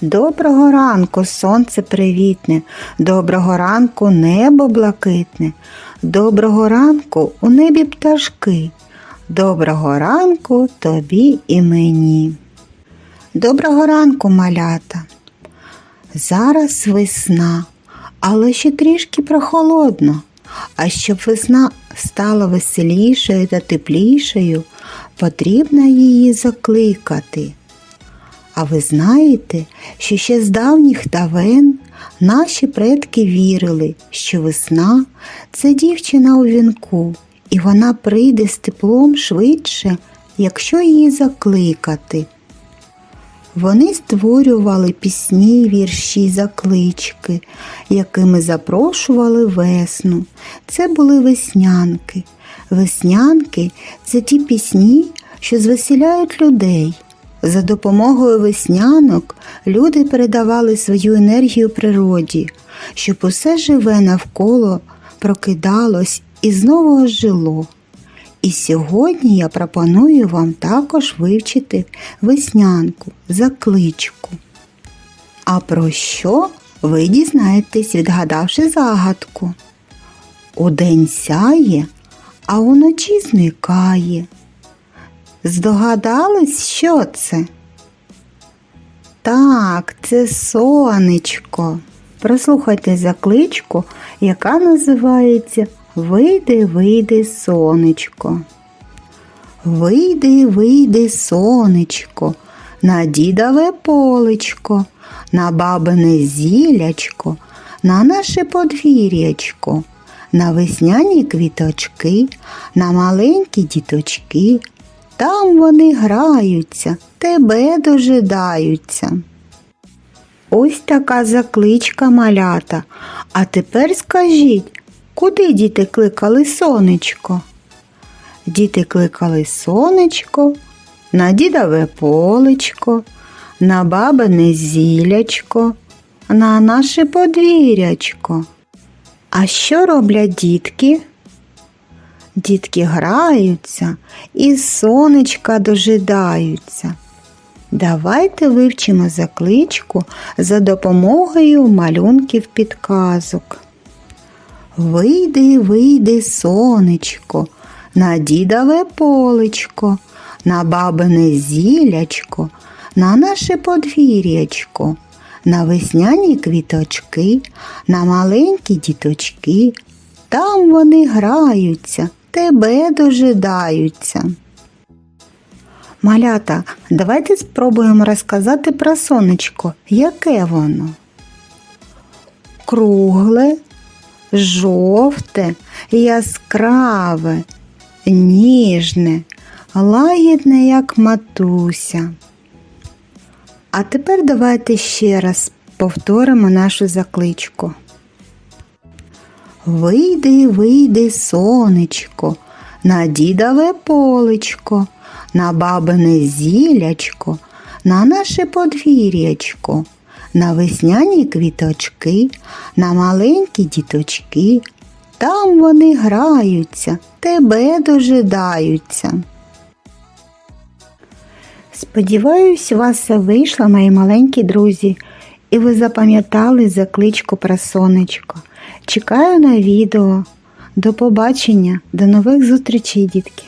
Доброго ранку, сонце привітне, доброго ранку небо блакитне, доброго ранку у небі пташки, доброго ранку тобі і мені. Доброго ранку, малята. Зараз весна, але ще трішки прохолодно. А щоб весна стала веселішою та теплішою, потрібно її закликати. А ви знаєте, що ще з давніх давен наші предки вірили, що весна це дівчина у вінку, і вона прийде з теплом швидше, якщо її закликати. Вони створювали пісні, вірші, заклички, якими запрошували весну. Це були веснянки. Веснянки це ті пісні, що звеселяють людей. За допомогою веснянок люди передавали свою енергію природі, щоб усе живе навколо прокидалось і знову ожило. І сьогодні я пропоную вам також вивчити веснянку, закличку. А про що ви дізнаєтесь, відгадавши загадку? Удень сяє, а уночі зникає. Здогадались, що це? Так, це сонечко. Прослухайте закличку, яка називається Вийди, вийди, сонечко. Вийди, вийди, сонечко, на дідове полечко, на бабине зілячко, на наше подвір'ячко, на весняні квіточки, на маленькі діточки. Там вони граються, тебе дожидаються. Ось така закличка малята. А тепер скажіть, куди діти кликали сонечко? Діти кликали сонечко на дідове полечко, на бабине зілячко, на наше подвір'ячко. А що роблять дітки? Дітки граються і сонечка дожидаються. Давайте вивчимо закличку за допомогою малюнків підказок. Вийди, вийди, сонечко, на дідове полечко, на бабине зілячко, на наше подвір'ячко, на весняні квіточки, на маленькі діточки. Там вони граються, тебе дожидаються. Малята, давайте спробуємо розказати про сонечко. Яке воно? Кругле, жовте, яскраве, ніжне, лагідне, як матуся. А тепер давайте ще раз повторимо нашу закличку. Вийди, вийди, сонечко, на дідове полечко, на бабине зілячко, на наше подвір'ячко, на весняні квіточки, на маленькі діточки. Там вони граються, тебе дожидаються. Сподіваюсь, у вас все вийшло, мої маленькі друзі, і ви запам'ятали закличку про сонечко. Чекаю на відео. До побачення, до нових зустрічей, дітки!